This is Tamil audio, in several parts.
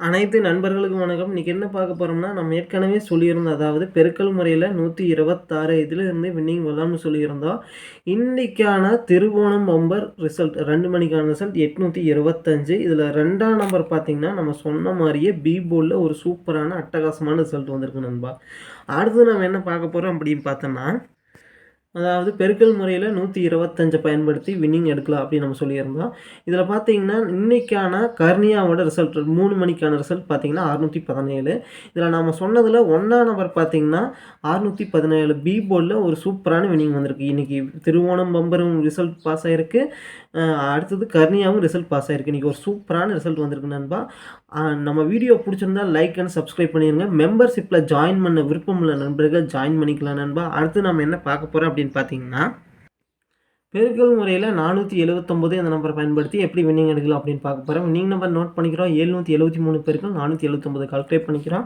அனைத்து நண்பர்களுக்கும் வணக்கம். இன்றைக்கி என்ன பார்க்க போகிறோம்னா நம்ம ஏற்கனவே சொல்லியிருந்தோம். அதாவது பெருக்கல் முறையில் நூற்றி இருபத்தாறு இதிலிருந்து வின்னிங் வரலாம்னு சொல்லியிருந்தோம். இன்றைக்கான திருவோணம் பம்பர் ரிசல்ட் ரெண்டு மணிக்கான ரிசல்ட் எட்நூற்றி இருபத்தஞ்சு இதில் ரெண்டாம் நம்பர் பார்த்தீங்கன்னா, நம்ம சொன்ன மாதிரியே பி போர்டில் ஒரு சூப்பரான அட்டகாசமான ரிசல்ட் வந்திருக்கு நண்பா. அடுத்து நம்ம என்ன பார்க்க போகிறோம் அப்படின்னு பார்த்தோம்னா, அதாவது பெருக்கல் முறையில் நூற்றி இருபத்தஞ்சை பயன்படுத்தி வின்னிங் எடுக்கலாம் அப்படின்னு நம்ம சொல்லியிருந்தோம். இதில் பார்த்தீங்கன்னா, இன்னைக்கான கர்னியாவோட ரிசல்ட் மூணு மணிக்கான ரிசல்ட் பார்த்தீங்கன்னா 617 இதில நாம சொன்னதில 1ஆம் நம்பர் பார்த்தீங்கன்னா 617 பி போர்டில் ஒரு சூப்பரான வின்னிங் வந்திருக்கு. இன்றைக்கி திருவோணம் பம்பரும் ரிசல்ட் பாஸ் ஆகிருக்கு அடுத்தது கர்னியாவும் ரிசல்ட் பாஸ் ஆகிருக்கு இன்னைக்கு ஒரு சூப்பரான ரிசல்ட் வந்திருக்கு நண்பா. நம்ம வீடியோ பிடிச்சிருந்தா லைக் அண்ட் சப்ஸ்கிரைப் பண்ணிருங்க. மெம்பர்ஷிப்பில் ஜாயின் பண்ண விருப்பம் உள்ள நண்பர்கள் ஜாயின் பண்ணிக்கலாம் நண்பா. அடுத்து நம்ம என்ன பார்க்க போகிறோம் அப்படின்னு பார்த்தீங்கன்னா, பெருக்கல் முறையில் நானூற்றி எழுபத்தொம்போது அந்த நம்பரை பயன்படுத்தி எப்படி வின்னிங் எடுக்கலாம் அப்படின்னு பார்க்க போகிறோம் வின்னிங் நம்பர் நோட் பண்ணிக்கிறோம். எழுநூற்றி எழுபத்தி மூணு பெருக்கள் நானூற்றி எழுபத்தொம்பது கால்குலேட் பண்ணிக்கிறோம்.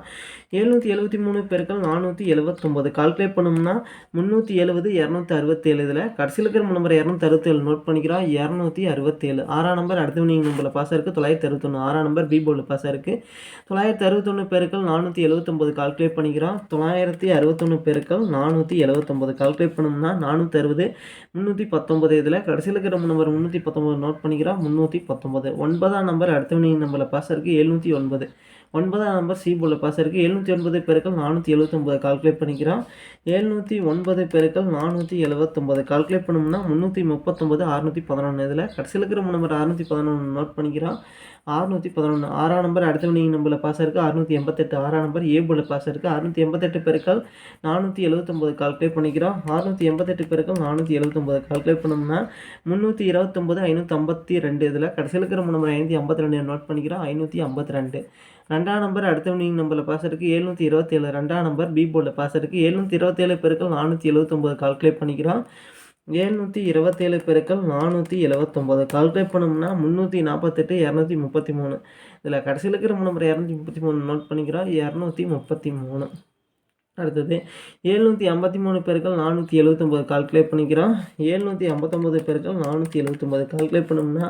எழுநூற்றி எழுபத்தி மூணு பெருக்கள் நானூற்றி எழுபத்தொம்போது கால்குலேட் பண்ணோம்னா முந்நூற்றி எழுபது இரநூத்தி அறுபத்தேழு இதில் கடைசியில் இருக்கிற நம்பர் இரநூத்தி அறுபத்தேழு நோட் பண்ணிக்கிறோம். இரநூத்தி அறுபத்தேழு. ஆறாம் நம்பர் அடுத்த வின்னிங் நம்பரில் பாஸ் இருக்குது தொள்ளாயிரத்தி அறுபத்தொன்று ஆறாம் நம்பர் பி போர்டில் பாஸ் இருக்குது தொள்ளாயிரத்தி அறுபத்தொன்று பெருக்கள் நானூற்றி எழுபத்தொம்போது கால்குலேட் பண்ணிக்கிறோம். தொள்ளாயிரத்தி அறுபத்தொன்று பெருக்கள் நானூற்றி எழுபத்தொம்பது கால்குலேட் பண்ணோம்னா நானூற்றி அறுபது முந்நூற்றி பத்தொம்பது பத்தொன்பது இதில் கடைசியில் இருக்கிற நம்பர் முந்நூற்றி பத்தொம்பது நோட் பண்ணிக்கிறோம் முந்நூற்றி பத்தொம்பது ஒன்பதாம் நம்பர் அடுத்த நம்பரில் பாஸ் இருக்குது எழுநூற்றி ஒன்பது. ஒன்பதாம் நம்பர் சி போல பாஸ் இருக்குது எழுநூற்றி ஒன்பது பெருக்கள் நானூற்றி எழுபத்தொம்பது கால்குலேட் பண்ணிக்கிறோம். எழுநூற்றி ஒன்பது பெருக்கள் நானூற்றி எழுபத்தொம்பது கால்குலேட் பண்ணோம்னா முந்நூற்றி முப்பத்தொம்பது அறுநூற்றி பதினொன்று இதில் கடைசியில் இருக்கிற நம்பர் அறுநூற்றி பதினொன்று நோட் பண்ணிக்கிறோம். அறுநூற்றி பதினொன்று ஆறாம் நம்பர் அடுத்த வினிங் நம்பரில் பாஸ் இருக்குது அறுநூற்றி எண்பத்தெட்டு. ஆறாம் நம்பர் ஏ போல பாஸ் இருக்குது அறுநூற்றி எண்பத்தெட்டு பெருக்கள் நானூற்றி எழுபத்தொம்பது கால்குலேட் பண்ணிக்கிறோம். அறுநூற்றி எண்பத்தெட்டு பெருக்கள் நானூற்றி எழுபத்தொம்பது கால்குலேட் பண்ணோம்னா முந்நூற்றி இருபத்தொம்பது ஐநூற்றி ஐம்பத்தி ரெண்டு. இதில் கடைசியில் இருக்கிற நம்பர் ஐநூற்றி ஐம்பத்தி ரெண்டு நோட் பண்ணிக்கிறோம். ஐநூற்றி ஐம்பத்தி ரெண்டு. ரெண்டாம் நம்பர் அடுத்த வினிங் நம்பரில் பாஸ் இருக்குது எழுநூற்றி இருபத்தேழு ரெண்டாம் நம்பர் பி போர்டில் பாஸ் இருக்குது எழுநூற்றி இருபத்தேழு பெருக்கள் நானூற்றி எழுபத்தொம்போது கால்குலேட் பண்ணிக்கிறோம். ஏழ்நூற்றி இருபத்தேழு பெருக்கள் நானூற்றி எழுவத்தொம்போது கால்குலேட் பண்ணோம்னா முந்நூற்றி நாற்பத்தெட்டு இரநூத்தி முப்பத்தி மூணு. இதில் கடைசியில் இருக்கிற நம்பர் இரநூத்தி முப்பத்தி மூணு நோட் பண்ணிக்கிறோம். இரநூத்தி முப்பத்தி மூணு. அடுத்தது. ஏழ்நூற்றி ஐம்பத்தி மூணு பேருக்கள் நானூற்றி எழுபத்தொம்போது கால்குலேட் பண்ணிக்கிறோம். ஏழ்நூற்றி ஐம்பத்தொம்போது பேருக்கள் நானூற்றி எழுபத்தொம்போது கால்குலேட் பண்ணோம்னா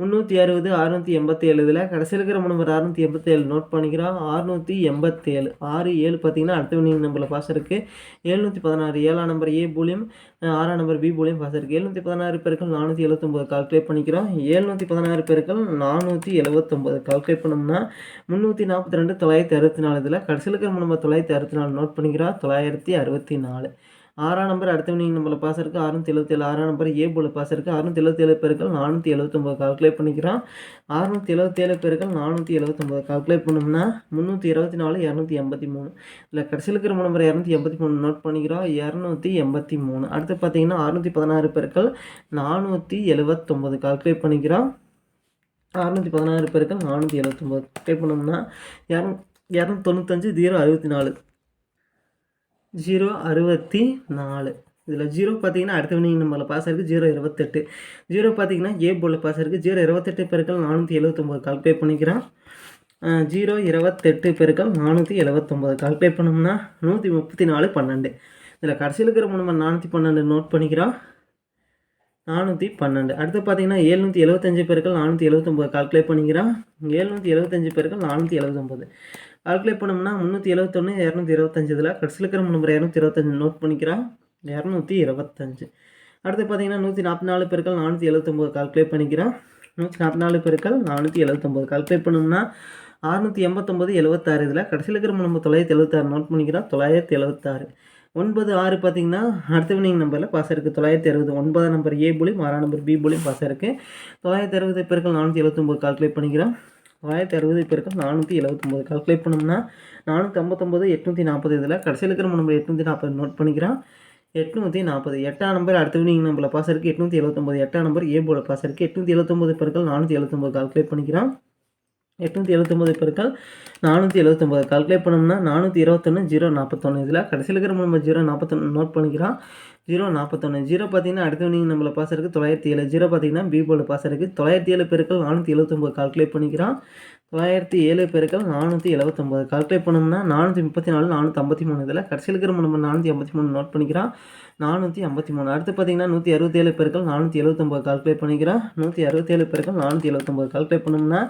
முந்நூற்றி அறுபது அறுநூற்றி எண்பத்தி ஏழுல கடைசியில் இருக்கிற நம்பர் அறுநூற்றி எண்பத்தி ஏழு நோட் பண்ணிக்கிறோம். அறுநூற்றி எண்பத்தேழு ஆறு ஏழு பார்த்தீங்கன்னா அடுத்த வினிங் நம்பரில் பாஸ் இருக்குது ஏழ்நூற்றி பதினாறு ஏழாம் நம்பர் ஏ பூலியம் ஆறாம் நம்பர் பி போலையும் பாஸ் இருக்குது எழுநூற்றி பதினாறு பேருக்கள் நானூற்றி எழுபத்தொம்போது கால்குலேட் பண்ணிக்கிறோம். எழுநூற்றி பதினாறு பேருக்கள் நானூற்றி எழுபத்தொம்பது கால்குலேட் பண்ணோம்னா முந்நூற்றி நாற்பத்தி ரெண்டு தொள்ளாயிரத்தி அறுபத்தி நாலு இதில் கடைசியில் இருக்கிற நம்ம தொள்ளாயிரத்தி அறுபத்தி நாலு நோட் பண்ணிக்கிறோம். தொள்ளாயிரத்தி அறுபத்தி நாலு. ஆறாம் நம்பர் அடுத்தவனிங் வினிங் பாஸ் இருக்குது ஆறுநூற்றி எழுபத்தேழு ஆறாம் நம்பர் ஏ போல் பாஸ் இருக்குது அறுநூற்றி எழுபத்தேழு பேருக்கள் நானூற்றி எழுபத்தொம்பது கால்குலேட் பண்ணிக்கிறோம் அறுநூற்றி எழுபத்தேழு பேருக்கள் நானூற்றி எழுபத்தொம்போது கால்குலேட் பண்ணோம்னா முந்நூற்றி இருபத்தி நாலு இரநூத்தி எண்பத்தி மூணு. இல்லை கடைசியில் இருக்கிற நம்பர் இரநூத்தி எண்பத்தி மூணு நோட் பண்ணிக்கிறோம். இரநூத்தி எண்பத்தி மூணு. அடுத்து பார்த்தீங்கன்னா அறுநூற்றி பதினாறு பேருக்கள் நானூற்றி எழுபத்தொம்போது கால்குலேட் பண்ணிக்கிறோம் அறுநூற்றி பதினாறு பேருக்கள் நானூற்றி எழுபத்தொம்பது கால்குலேட் பண்ணோம்னா இரநூ இரநூத்தொண்ணூத்தஞ்சு ஜீரோ அறுபத்தி நாலு. ஜீரோ அறுபத்தி நாலு. இதில் ஜீரோ பார்த்தீங்கன்னா அடுத்த வினிங் நம்பரில் பாஸ் இருக்குது ஜீரோ இருபத்தெட்டு. ஜீரோ பார்த்தீங்கன்னா ஏ போலில் பாஸ் இருக்குது ஜீரோ இருபத்தெட்டு பெருக்கள் நானூற்றி எழுபத்தொம்போது கால்குலேட் பண்ணிக்கிறான். ஜீரோ இருபத்தெட்டு பெருக்கள் நானூற்றி எழுவத்தொம்போது. கால்குலேட் பண்ணோம்னா நூற்றி முப்பத்தி நாலு பன்னெண்டு. இதில் கடைசியில் இருக்கிற நம்பர் நானூற்றி பன்னெண்டு நோட் பண்ணிக்கிறான். நானூற்றி பன்னெண்டு. அடுத்து பார்த்தீங்கன்னா ஏழ்நூற்றி எழுபத்தஞ்சு பேருக்கள் நானூற்றி எழுவத்தொம்போது. கால்குலேட் பண்ணிக்கிறான். ஏழ்நூற்றி எழுபத்தஞ்சு பேருக்கள் நானூற்றி எழுபத்தொம்போது கால்குலேட் பண்ணோம்னா முந்நூற்றி எழுபத்தொன்று இரநூத்தி இருபத்தஞ்சு. இதில் கடைசியில் இருக்கிற நம்பர் இரநூத்தி இருபத்தஞ்சு நோட் பண்ணிக்கிறான். இரநூத்தி இருபத்தஞ்சு. அடுத்து பார்த்தீங்கன்னா நூற்றி நாற்பத்தி நாலு பேருக்கள் நானூற்றி எழுபத்தொம்போது கால்குலேட் பண்ணிக்கிறோம் நூற்றி நாற்பத்தி நாலு பெருக்கள் நானூற்றி எழுபத்தொம்போது கால்குலேட் பண்ணோம்னா அறுநூற்றி எண்பத்தொம்பது எழுபத்தாறு இதில் கடைசியில் இருக்கிற நம்ம தொள்ளாயிரத்தி எழுபத்தாறு நோட் பண்ணிக்கிறோம் தொள்ளாயிரத்தி எழுபத்தாறு ஒன்பது ஆறு பார்த்தீங்கன்னா அடுத்த வினிங் நம்பரில் பாஸ் இருக்குது தொள்ளாயிரத்தி அறுபது. ஒன்பதாம் நம்பர் ஏ புலி மாறா நம்பர் பி போலியும் பாஸ் இருக்குது தொள்ளாயிரத்தி அறுபது பேருக்கு நானூற்றி எழுபத்தொம்போது கால்குலேட் பண்ணிக்கிறோம் தொள்ளாயிரத்தி அறுபது பேருக்கு நானூற்றி எழுபத்தொம்போது கால்குலேட் பண்ணோம்னா நானூற்றி ஐம்பத்தொம்போது எட்நூற்றி நாற்பது இதில் கடைசியில் இருக்கிற நம்பர் எட்நூற்றி நாற்பது நோட் பண்ணிக்கிறான். எட்நூற்றி நாற்பது. எட்டாம் நம்பர் அடுத்த வினிங் நம்பரில் பாஸ் இருக்குது எட்நூற்றி எழுபத்தொம்போது எட்டாம் நம்பர் ஏ போல பாஸ் இருக்குது எட்நூற்றி எழுபத்தொம்போது பேருக்கு நானூற்றி எழுபத்தொம்போது கால்குலேட் பண்ணிக்கிறான். எட்நூற்றி எழுபத்தொம்பது பெருக்கள் நானூற்றி எழுபத்தொம்பது கால்குலேட் பண்ணோம்னா நானூற்றி இருபத்தொன்று ஜீரோ நாற்பத்தொன்று இதில் கடைசியில் இருக்கிற நம்ம ஜீரோ நாற்பத்தொன்று நோட் பண்ணிக்கிறோம். ஜீரோ நாற்பத்தொன்று ஜீரோ பார்த்தீங்கன்னா அடுத்த நீங்கள் நம்மளை பாஸ் இருக்குது தொள்ளாயிரத்தி ஏழு. ஜீரோ பார்த்தீங்கன்னா பி போல பாஸ் இருக்குது தொள்ளாயிரத்தி ஏழு பெருக்கள் நானூற்றி எழுபத்தொம்பது கால்குலேட் பண்ணிக்கிறோம். தொள்ளாயிரத்தி ஏழு பெருக்கள் நானூற்றி எழுபத்தொம்பது கால்குலேட் பண்ணோம்னா நானூற்றி முப்பத்தி நாலு நானூற்றி ஐம்பத்தி மூணு. இதில் கடைசியில் இருக்கிற நம்ம நானூற்றி ஐம்பத்தி மூணு நோட் பண்ணிக்கிறோம். நானூற்றி ஐம்பத்தி மூணு. அடுத்து பார்த்தீங்கன்னா நூற்றி அறுபத்தேழு பெருக்கள் நானூற்றி எழுபத்தொம்பது கால்குலேட் பண்ணிக்கிறோம். நூற்றி அறுபத்தேழு பெருக்கள் நானூற்றி எழுபத்தொம்பது கால்குலேட் பண்ணோம்னா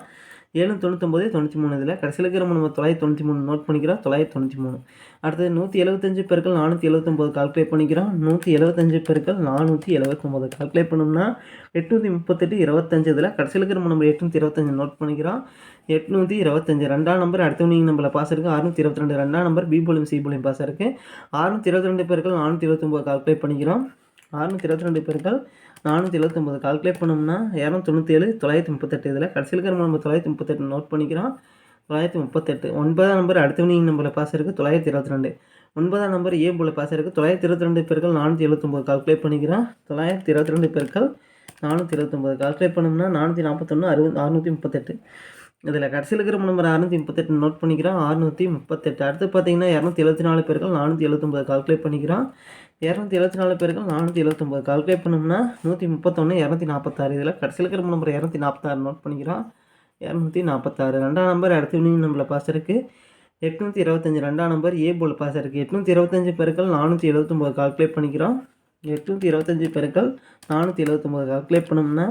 ஏழு தொண்ணூத்தொம்பது தொண்ணூற்றி மூணு இதில் கடைசியில் இருக்கிற நம்ம தொள்ளாயிரத்தி தொண்ணூற்றி மூணு நோட் பண்ணிக்கிறோம். தொள்ளாயிரத்தி தொண்ணூற்றி மூணு. அடுத்தது நூற்றி எழுபத்தஞ்சு பெருக்கள் நானூற்றி எழுபத்தொம்போது கால்குலேட் பண்ணிக்கிறோம். நூற்றி எழுபத்தஞ்சு பெருக்கள் நானூற்றி எழுபத்தொம்போது கால்குலேட் பண்ணோம்னா எட்நூற்றி முப்பத்தெட்டு இருபத்தஞ்சு இதில் கடைசியில் இருக்கிற நம்ம எட்நூற்றி இருபத்தஞ்சு நோட் பண்ணிக்கிறோம். எட்நூற்றி இருபத்தஞ்சு ரெண்டாம் நம்பர் அடுத்தவனிங் நீங்கள் நம்மள பாஸ் இருக்குது அறுநூற்றி இருபத்தி ரெண்டு ரெண்டாம் நம்பர் பி போலியும் சி போலியும் பாஸ் இருக்குது அறுநூற்றி இருபத்தி ரெண்டு பேர்கள் நானூற்றி இருபத்தொம்போது கால்குலேட் பண்ணிக்கிறோம். அறுநூற்றி இருபத்தி ரெண்டு பேர்கள் நானூற்றி எழுபத்தொம்போது கால்குலேட் பண்ணோம்னா இரநூத்தி தொண்ணூற்றி ஏழு தொள்ளாயிரத்தி முப்பத்தெட்டு இதில் கடைசியில் இருக்கிற நம்ம தொள்ளாயிரத்தி முப்பத்தெட்டு நோட் பண்ணிக்கிறோம். தொள்ளாயிரத்தி முப்பத்தெட்டு. ஒன்பதாம் நம்பர் அடுத்த வினிங் நம்பரில் பாஸ் இருக்குது தொள்ளாயிரத்தி இருபத்தி ரெண்டு. ஒன்பதாம் நம்பர் ஏ போல பாஸ் இருக்குது தொள்ளாயிரத்தி இருபத்தி ரெண்டு பேர்கள் நானூற்றி எழுபத்தொம்போது கால்குலேட் பண்ணிக்கிறோம். தொள்ளாயிரத்தி இருபத்தி ரெண்டு பேர்கள் நானூற்றி இருபத்தொம்போது கால்குலேட் பண்ணோம்னா நானூற்றி நாற்பத்தொன்று அறுபது அறுநூற்றி முப்பத்தெட்டு. இதில் கடைசியில் இருக்கிற நம்பர் அறுநூற்றி முப்பத்தெட்டு நோட் பண்ணிக்கிறோம் அறுநூற்றி முப்பத்தெட்டு. அடுத்து பார்த்தீங்கன்னா இரநூத்தி எழுபத்தி நாலு பேர்கள் நானூற்றி எழுபத்தொம்பது கால்குலேட் பண்ணிக்கிறோம் இரநூத்தி எழுபத்தி நாலு பேர்கள் நானூற்றி எழுபத்தொம்பது கால்குலேட் பண்ணோம்னா நூற்றி முப்பத்தொன்று இரநூத்தி நாற்பத்தாறு. இதில் கடைசியில் இருக்கிற நம்பர் இரநூத்தி நாற்பத்தாறு நோட் பண்ணிக்கிறோம் இரநூத்தி நாற்பத்தாறு. ரெண்டாம் நம்பர் அடுத்த யூனியன் நம்பரில் பாஸ் இருக்குது எட்நூற்றி இருபத்தஞ்சி. ரெண்டாம் நம்பர் ஏ போல் பாஸ் இருக்குது எட்நூற்றி இருபத்தஞ்சி பேருக்கள் நானூற்றி எழுபத்தொம்பது கால்குலேட் பண்ணிக்கிறோம் எட்நூற்றி இருபத்தஞ்சி பேருக்கள் நானூற்றி எழுபத்தொம்பது கால்குலேட் பண்ணோம்னா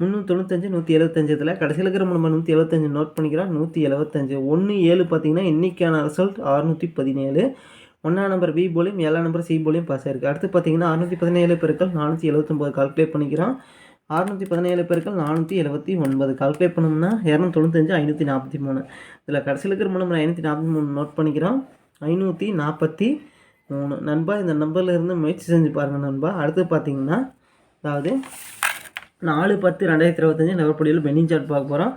முந்நூற்றி தொண்ணூத்தஞ்சு நூற்றி எழுபத்தஞ்சு இதில் கடைசியில் இருக்கிற நம்ம நூற்றி எழுபத்தஞ்சு நோட் பண்ணிக்கிறோம். நூற்றி எழுபத்தஞ்சு ஒன்று ஏழு பார்த்தீங்கன்னா இன்றைக்கான ரிசல்ட் அறுநூற்றி பதினேழு ஒன்றாம் நம்பர் பி போலியும் ஏழாம் நம்பர் சி போலியும் பாஸ் ஆயிருக்கு. அடுத்து பார்த்தீங்கன்னா அறுநூற்றி பதினேழு பெருக்கள் நானூற்றி எழுபத்தொம்போது கால்குலேட் பண்ணிக்கிறோம். அறுநூற்றி பதினேழு பேருக்கள் நானூற்றி எழுபத்தி ஒன்பது. கால்குலேட் பண்ணோம்னா இரநூத்தி தொண்ணூத்தஞ்சு ஐநூற்றி நாற்பத்தி மூணு. இதில் கடைசியில் இருக்கிற மூணு ஐநூற்றி நாற்பத்தி மூணு நோட் பண்ணிக்கிறோம். ஐநூற்றி நாற்பத்தி மூணு. நண்பா இந்த நம்பரில் இருந்து முயற்சி செஞ்சு பாருங்கள் நண்பா. அடுத்து பார்த்தீங்கன்னா அதாவது நாலு பத்து ரெண்டாயிரத்தி இருபத்தஞ்சி நகர்படியில் பென்னிங் சார்ட் பார்க்க போகிறோம்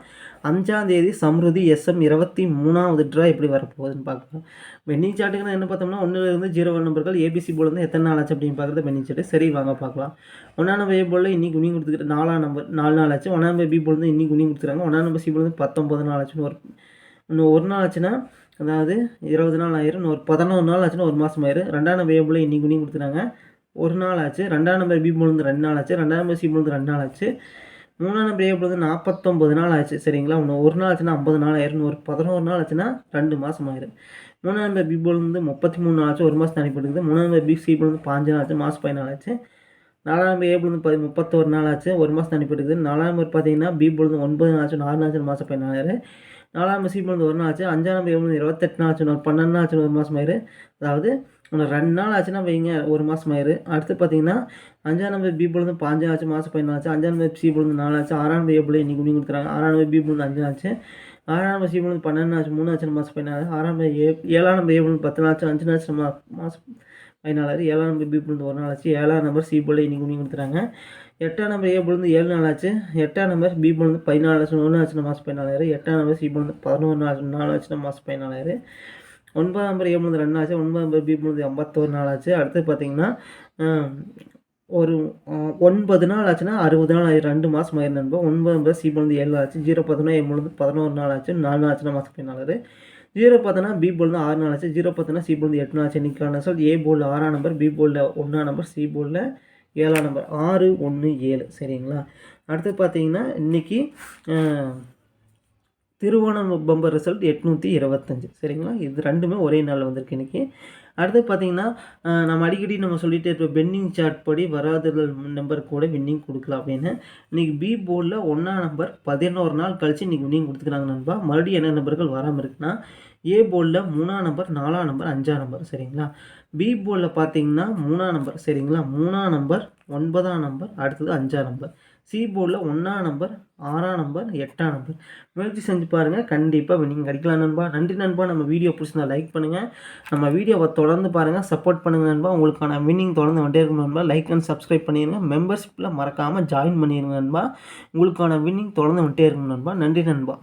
அஞ்சாந்தேதி சம்ருதி எஸ்எம் இருபத்தி மூணாவது ட்ரா எப்படி வரப்போகுதுன்னு பார்க்குறோம் பென்னிங் சார்ட்டுக்குன்னு என்ன பார்த்தோம்னா ஒன்றுலேருந்து ஜீரோ நம்பர்கள் ஏபிசி போலேருந்து எத்தனை நாள் ஆச்சு அப்படின்னு பார்க்குறது பென்னிங் சார்ட்டு. சரி வாங்க பார்க்கலாம். ஒன்றாம் நம்பர் ஏ போலில் இன்னைக்கு குனி கொடுத்துக்கிட்டு நாலாம் நம்பர் நாலு நாள் ஆச்சு. ஒன்றாம் நம்பர் பி போலேருந்து இன்னைக்கு குனி கொடுத்துருக்காங்க. ஒன்றாம் நம்பர் சி போலேருந்து பத்தொம்பது நாள் ஆச்சுன்னு ஒரு இன்னும் ஒரு நாள் ஆச்சுன்னா அதாவது இருபது நாள் ஆயிரும். இன்னும் ஒரு பதினொன்று நாள் ஆச்சுன்னா ஒரு மாதம் ஆயிரும். ரெண்டாம் நம்பர் ஏ போல் இன்னைக்கு குனி கொடுத்துருக்காங்க. ஒரு நாள் ஆச்சு ரெண்டாம் நம்பர் பி போலேருந்து ரெண்டு நாள் ஆச்சு ரெண்டாம் நம்பர் சி போலேருந்து ரெண்டு நாள் ஆச்சு மூணாம் நம்பர் ஏ பொழுது நாற்பத்தொம்பது நாள் ஆச்சு சரிங்களா ஒன்று ஒரு நாள் ஆச்சுன்னா ஐம்பது நாள் ஆயிரும் ஒரு பதினோரு நாள் ஆச்சுன்னா ரெண்டு மாதம் ஆயிரும் மூணாம் நம்பர் பி போலேருந்து முப்பத்தி மூணு நாள் ஆச்சு ஒரு மாதம் அனுப்பிட்டு மூணாம் நம்பர் பி சி பொழுது பாஞ்சு நாள் ஆச்சு மாதம் பதினாலு ஆச்சு நாலாம் நம்பர் ஏ பொழுது பதி முப்பத்தோரு நாள் ஆச்சு ஒரு மாதம் அனுப்பிட்டு நாலாம் நம்பர் பார்த்தீங்கன்னா பி பொழுது ஒன்பது நாள் ஆச்சு நாலு நாள் ஆச்சு மாதம் பதினாலாயிரம் நாலாம் நம்பர் சி பொழுது ஒரு நாள் ஆச்சு அஞ்சாம் நம்பர் ஏ பொழுது இருபத்தெட்டு நாள் ஆச்சு ஒரு பன்னெண்டு நாள் ஆச்சு ஒரு மாதம் ஆயிரு அதாவது ரெண்டு நாள் ஆச்சுன்னா வைங்க ஒரு மாதம் ஆயிரு. அடுத்து பார்த்தீங்கன்னா அஞ்சாம் நம்பர் பி போலேருந்து பாஞ்சு ஆச்சு மாதம் பதினாலு ஆச்சு அஞ்சாம் நம்பர் சி போலேருந்து நாலு ஆச்சு ஆறாம் நம்பர் ஏ போல இன்னைக்கு குடி கொடுக்குறாங்க ஆறாம் நம்பர் பி போலேருந்து அஞ்சு ஆச்சு ஆறாம் நம்பர் சி போலேருந்து பன்னெண்டு ஆச்சு மூணு ஆச்சு மாதம் பதினாலு ஆறாம் நம்பர் ஏ ஏழாம் நம்பர் ஏ போலேருந்து பத்து நாள் ஆச்சு அஞ்சு நாள் மா மாதம் பதினாலாயிரம் ஏழாம் நம்பர் பி போலேருந்து ஒரு நாள் ஆச்சு ஏழாம் நம்பர் சி போல இன்னைக்கு குடி கொடுத்துறாங்க எட்டாம் நம்பர் ஏ போலேருந்து ஏழு நாள் ஆச்சு எட்டாம் நம்பர் பி போலேருந்து பதினாலு ஆச்சு ஒன்று ஆச்சுன்னா மாதம் பதினாலாயிரம் எட்டாம் நம்பர் சி போலேருந்து பதினொன்று ஆச்சு நாலு ஆச்சுன்னா மாதம் பதினாலாயிரம் ஒன்பதாம் நம்பர் ஏ மூணு ரெண்டு ஆச்சு ஒன்பதாம் நம்பர் பி முழுந்து ஐம்பத்தோரு நாள் ஆச்சு அடுத்து பார்த்தீங்கன்னா ஒரு ஒன்பது நாள் ஆச்சுன்னா அறுபது நாள் ஆயிரம் ரெண்டு மாதம் ஆயிரம் நண்பர் ஒன்பது நம்பர் சி போலேருந்து ஏழு ஆச்சு ஜீரோ பார்த்தோன்னா ஏ பதினோரு நாள் ஆச்சு நாலு ஆச்சுன்னா மாதம் பதினாலு ஜீரோ பார்த்தோன்னா பி போல்டு ஆறு நாள் ஆச்சு ஜீரோ பார்த்தோன்னா சி போல்டு எட்டு நாள் ஆச்சு இன்றைக்கான ரிசல்ட் ஏ போலில் ஆறாம் நம்பர் பி போலில் ஒன்றாம் நம்பர் சி போலில் ஏழாம் நம்பர். ஆறு ஒன்று ஏழு. சரிங்களா? அடுத்து பார்த்தீங்கன்னா இன்றைக்கி திருவோணம் பம்பர் ரிசல்ட் எட்நூற்றி இருபத்தஞ்சி. சரிங்களா? இது ரெண்டுமே ஒரே நாளில் வந்திருக்கு இன்றைக்கி அடுத்து பார்த்தீங்கன்னா நம்ம அடிக்கடி நம்ம சொல்லிகிட்டே இருப்போம் பென்னிங் சார்ட் படி வராதல் நம்பர் கூட வின்னிங் கொடுக்கலாம் அப்படின்னு. இன்றைக்கி பி போர்டில் ஒன்றாம் நம்பர் பதினோரு நாள் கழித்து இன்றைக்கி வின்னிங் கொடுத்துக்கிறாங்க நண்பா. மறுபடியும் என்ன நம்பர்கள் வராமல் இருக்குன்னா ஏ போர்டில் மூணாம் நம்பர் நாலாம் நம்பர் அஞ்சாம் நம்பர் சரிங்களா? பி போர்டில் பார்த்தீங்கன்னா மூணாம் நம்பர் சரிங்களா? மூணாம் நம்பர் ஒன்பதாம் நம்பர் அடுத்தது அஞ்சாம் நம்பர் சி போர்டில் ஒன்றாம் நம்பர் ஆறாம் நம்பர் எட்டாம் நம்பர் முயற்சி செஞ்சு பாருங்கள் கண்டிப்பாக வினிங் கிடைக்கலாம் நண்பா. நன்றி நண்பா. நம்ம வீடியோ பிடிச்சிருந்தா லைக் பண்ணுங்கள் நம்ம வீடியோவை தொடர்ந்து பாருங்கள் சப்போர்ட் பண்ணுங்கள் நண்பா. உங்களுக்கான வின்னிங் தொடர்ந்து வந்துட்டே இருக்கும் நண்பா. லைக் அண்ட் சப்ஸ்கிரைப் பண்ணிடுங்க மெம்பர்ஷிப்பில் மறக்காமல் ஜாயின் பண்ணிடுங்க நண்பா. உங்களுக்கான வின்னிங் தொடர்ந்து வந்துட்டே இருக்கும் நண்பா. நன்றி நண்பா.